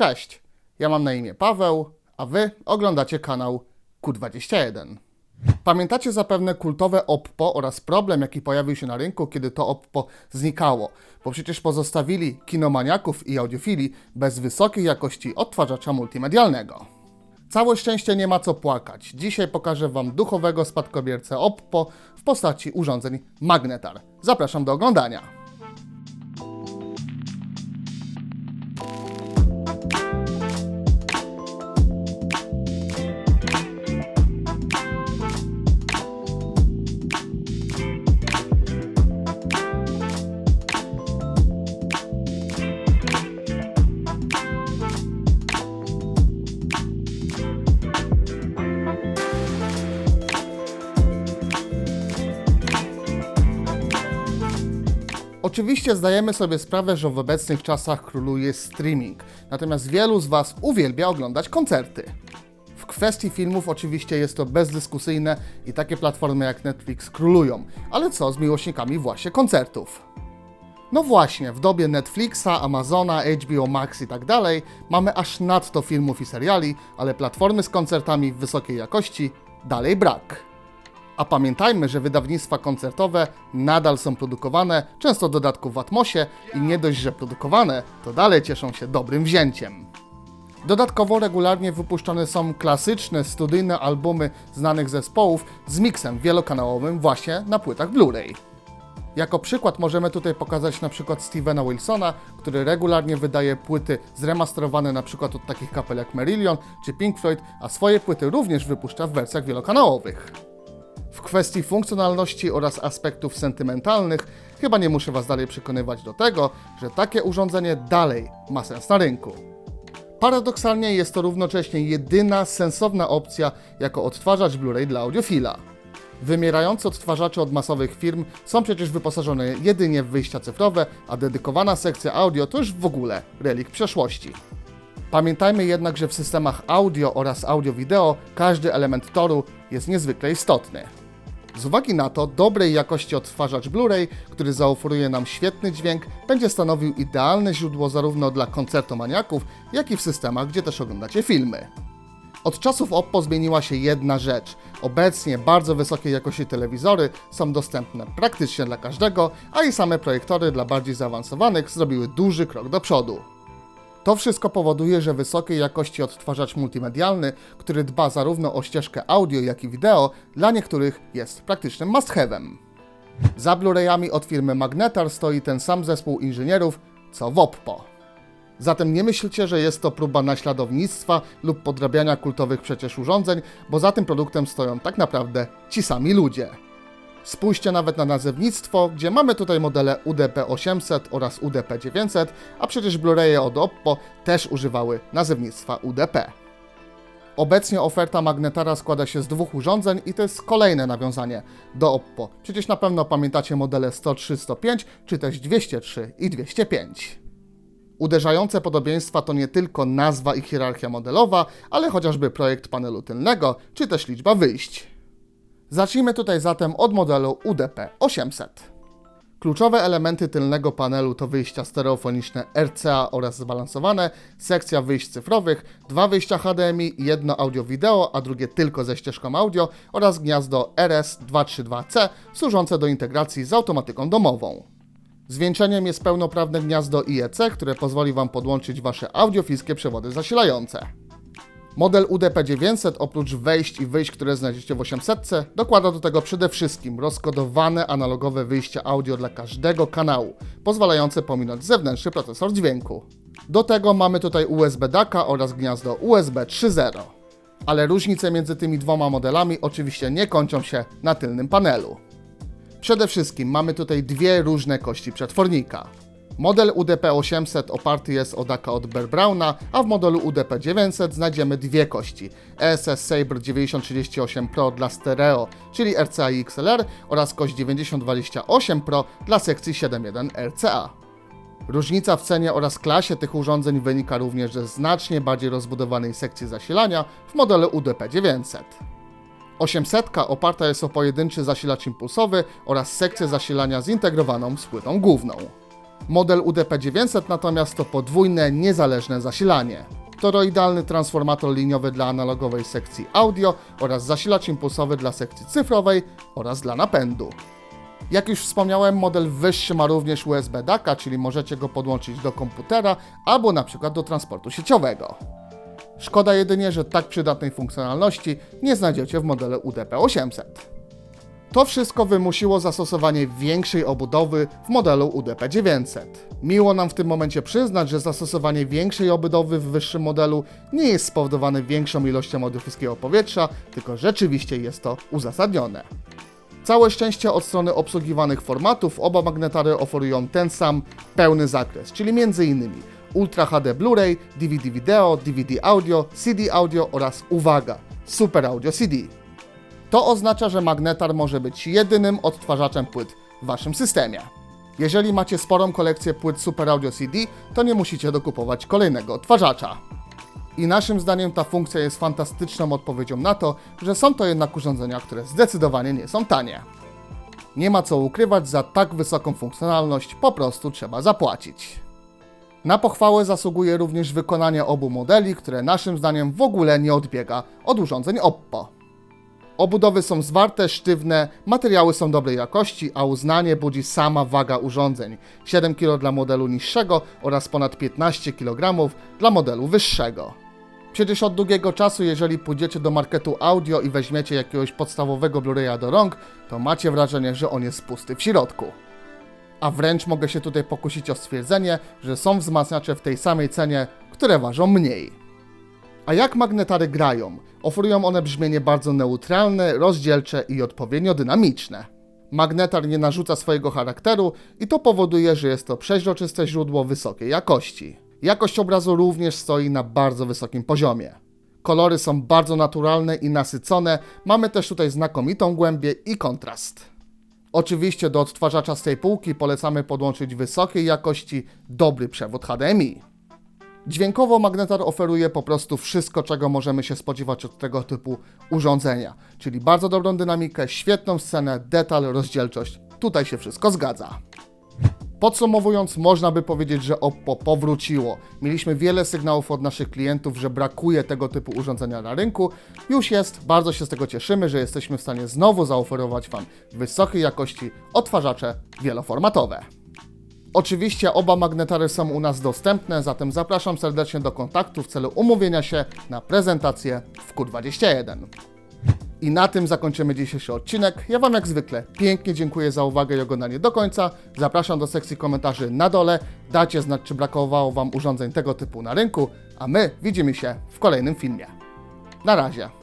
Cześć, ja mam na imię Paweł, a wy oglądacie kanał Q21. Pamiętacie zapewne kultowe Oppo oraz problem, jaki pojawił się na rynku, kiedy to Oppo znikało, bo przecież pozostawili kinomaniaków i audiofili bez wysokiej jakości odtwarzacza multimedialnego. Całe szczęście nie ma co płakać. Dzisiaj pokażę Wam duchowego spadkobiercę Oppo w postaci urządzeń Magnetar. Zapraszam do oglądania. Oczywiście zdajemy sobie sprawę, że w obecnych czasach króluje streaming, natomiast wielu z Was uwielbia oglądać koncerty. W kwestii filmów oczywiście jest to bezdyskusyjne i takie platformy jak Netflix królują, ale co z miłośnikami właśnie koncertów? No właśnie, w dobie Netflixa, Amazona, HBO Max i tak dalej mamy aż nadto filmów i seriali, ale platformy z koncertami w wysokiej jakości dalej brak. A pamiętajmy, że wydawnictwa koncertowe nadal są produkowane, często w dodatku w Atmosie i nie dość, że produkowane, to dalej cieszą się dobrym wzięciem. Dodatkowo regularnie wypuszczane są klasyczne, studyjne albumy znanych zespołów z miksem wielokanałowym właśnie na płytach Blu-ray. Jako przykład możemy tutaj pokazać na przykład Stevena Wilsona, który regularnie wydaje płyty zremasterowane na przykład od takich kapel jak Marillion czy Pink Floyd, a swoje płyty również wypuszcza w wersjach wielokanałowych. W kwestii funkcjonalności oraz aspektów sentymentalnych chyba nie muszę Was dalej przekonywać do tego, że takie urządzenie dalej ma sens na rynku. Paradoksalnie jest to równocześnie jedyna sensowna opcja jako odtwarzacz Blu-ray dla audiofila. Wymierające odtwarzacze od masowych firm są przecież wyposażone jedynie w wyjścia cyfrowe, a dedykowana sekcja audio to już w ogóle relik przeszłości. Pamiętajmy jednak, że w systemach audio oraz audio-wideo każdy element toru jest niezwykle istotny. Z uwagi na to, dobrej jakości odtwarzacz Blu-ray, który zaoferuje nam świetny dźwięk, będzie stanowił idealne źródło zarówno dla koncertomaniaków, jak i w systemach, gdzie też oglądacie filmy. Od czasów Oppo zmieniła się jedna rzecz. Obecnie bardzo wysokiej jakości telewizory są dostępne praktycznie dla każdego, a i same projektory dla bardziej zaawansowanych zrobiły duży krok do przodu. To wszystko powoduje, że wysokiej jakości odtwarzacz multimedialny, który dba zarówno o ścieżkę audio, jak i wideo, dla niektórych jest praktycznym must-have'em. Za Blu-rayami od firmy Magnetar stoi ten sam zespół inżynierów, co w Oppo. Zatem nie myślcie, że jest to próba naśladownictwa lub podrabiania kultowych przecież urządzeń, bo za tym produktem stoją tak naprawdę ci sami ludzie. Spójrzcie nawet na nazewnictwo, gdzie mamy tutaj modele UDP800 oraz UDP900, a przecież Blu-raye od Oppo też używały nazewnictwa UDP. Obecnie oferta Magnetara składa się z dwóch urządzeń i to jest kolejne nawiązanie do Oppo. Przecież na pewno pamiętacie modele 103, 105 czy też 203 i 205. Uderzające podobieństwa to nie tylko nazwa i hierarchia modelowa, ale chociażby projekt panelu tylnego, czy też liczba wyjść. Zacznijmy tutaj zatem od modelu UDP-800. Kluczowe elementy tylnego panelu to wyjścia stereofoniczne RCA oraz zbalansowane, sekcja wyjść cyfrowych, dwa wyjścia HDMI, jedno audio-wideo, a drugie tylko ze ścieżką audio oraz gniazdo RS232C służące do integracji z automatyką domową. Zwieńczeniem jest pełnoprawne gniazdo IEC, które pozwoli Wam podłączyć Wasze audiofilskie przewody zasilające. Model UDP900 oprócz wejść i wyjść, które znajdziecie w 800, dokłada do tego przede wszystkim rozkodowane analogowe wyjścia audio dla każdego kanału, pozwalające pominąć zewnętrzny procesor dźwięku. Do tego mamy tutaj USB DACA oraz gniazdo USB 3.0. Ale różnice między tymi dwoma modelami oczywiście nie kończą się na tylnym panelu. Przede wszystkim mamy tutaj dwie różne kości przetwornika. Model UDP-800 oparty jest o DACA od Bear Browna, a w modelu UDP-900 znajdziemy dwie kości ESS Sabre 9038 Pro dla stereo, czyli RCA i XLR oraz kość 9028 Pro dla sekcji 7.1 RCA. Różnica w cenie oraz klasie tych urządzeń wynika również ze znacznie bardziej rozbudowanej sekcji zasilania w modelu UDP-900. 800 oparta jest o pojedynczy zasilacz impulsowy oraz sekcję zasilania zintegrowaną z płytą główną. Model UDP-900 natomiast to podwójne, niezależne zasilanie. Toroidalny transformator liniowy dla analogowej sekcji audio oraz zasilacz impulsowy dla sekcji cyfrowej oraz dla napędu. Jak już wspomniałem, model wyższy ma również USB DAC, czyli możecie go podłączyć do komputera albo na przykład do transportu sieciowego. Szkoda jedynie, że tak przydatnej funkcjonalności nie znajdziecie w modelu UDP-800. To wszystko wymusiło zastosowanie większej obudowy w modelu UDP-900. Miło nam w tym momencie przyznać, że zastosowanie większej obudowy w wyższym modelu nie jest spowodowane większą ilością modyfickiego powietrza, tylko rzeczywiście jest to uzasadnione. Całe szczęście od strony obsługiwanych formatów oba magnetary oferują ten sam pełny zakres, czyli m.in. Ultra HD Blu-ray, DVD Video, DVD Audio, CD Audio oraz uwaga, Super Audio CD. To oznacza, że magnetar może być jedynym odtwarzaczem płyt w waszym systemie. Jeżeli macie sporą kolekcję płyt Super Audio CD, to nie musicie dokupować kolejnego odtwarzacza. I naszym zdaniem ta funkcja jest fantastyczną odpowiedzią na to, że są to jednak urządzenia, które zdecydowanie nie są tanie. Nie ma co ukrywać, za tak wysoką funkcjonalność po prostu trzeba zapłacić. Na pochwałę zasługuje również wykonanie obu modeli, które naszym zdaniem w ogóle nie odbiega od urządzeń Oppo. Obudowy są zwarte, sztywne, materiały są dobrej jakości, a uznanie budzi sama waga urządzeń 7 kg dla modelu niższego oraz ponad 15 kg dla modelu wyższego. Przecież od długiego czasu, jeżeli pójdziecie do marketu audio i weźmiecie jakiegoś podstawowego Blu-raya do rąk, to macie wrażenie, że on jest pusty w środku. A wręcz mogę się tutaj pokusić o stwierdzenie, że są wzmacniacze w tej samej cenie, które ważą mniej. A jak magnetary grają? Oferują one brzmienie bardzo neutralne, rozdzielcze i odpowiednio dynamiczne. Magnetar nie narzuca swojego charakteru i to powoduje, że jest to przeźroczyste źródło wysokiej jakości. Jakość obrazu również stoi na bardzo wysokim poziomie. Kolory są bardzo naturalne i nasycone, mamy też tutaj znakomitą głębię i kontrast. Oczywiście do odtwarzacza z tej półki polecamy podłączyć wysokiej jakości dobry przewód HDMI. Dźwiękowo magnetar oferuje po prostu wszystko, czego możemy się spodziewać od tego typu urządzenia, czyli bardzo dobrą dynamikę, świetną scenę, detal, rozdzielczość. Tutaj się wszystko zgadza. Podsumowując, można by powiedzieć, że Oppo powróciło. Mieliśmy wiele sygnałów od naszych klientów, że brakuje tego typu urządzenia na rynku. Już jest, bardzo się z tego cieszymy, że jesteśmy w stanie znowu zaoferować Wam wysokiej jakości odtwarzacze wieloformatowe. Oczywiście oba magnetary są u nas dostępne, zatem zapraszam serdecznie do kontaktu w celu umówienia się na prezentację w Q21. I na tym zakończymy dzisiejszy odcinek. Ja Wam jak zwykle pięknie dziękuję za uwagę i oglądanie do końca. Zapraszam do sekcji komentarzy na dole. Dajcie znać, czy brakowało Wam urządzeń tego typu na rynku, a my widzimy się w kolejnym filmie. Na razie.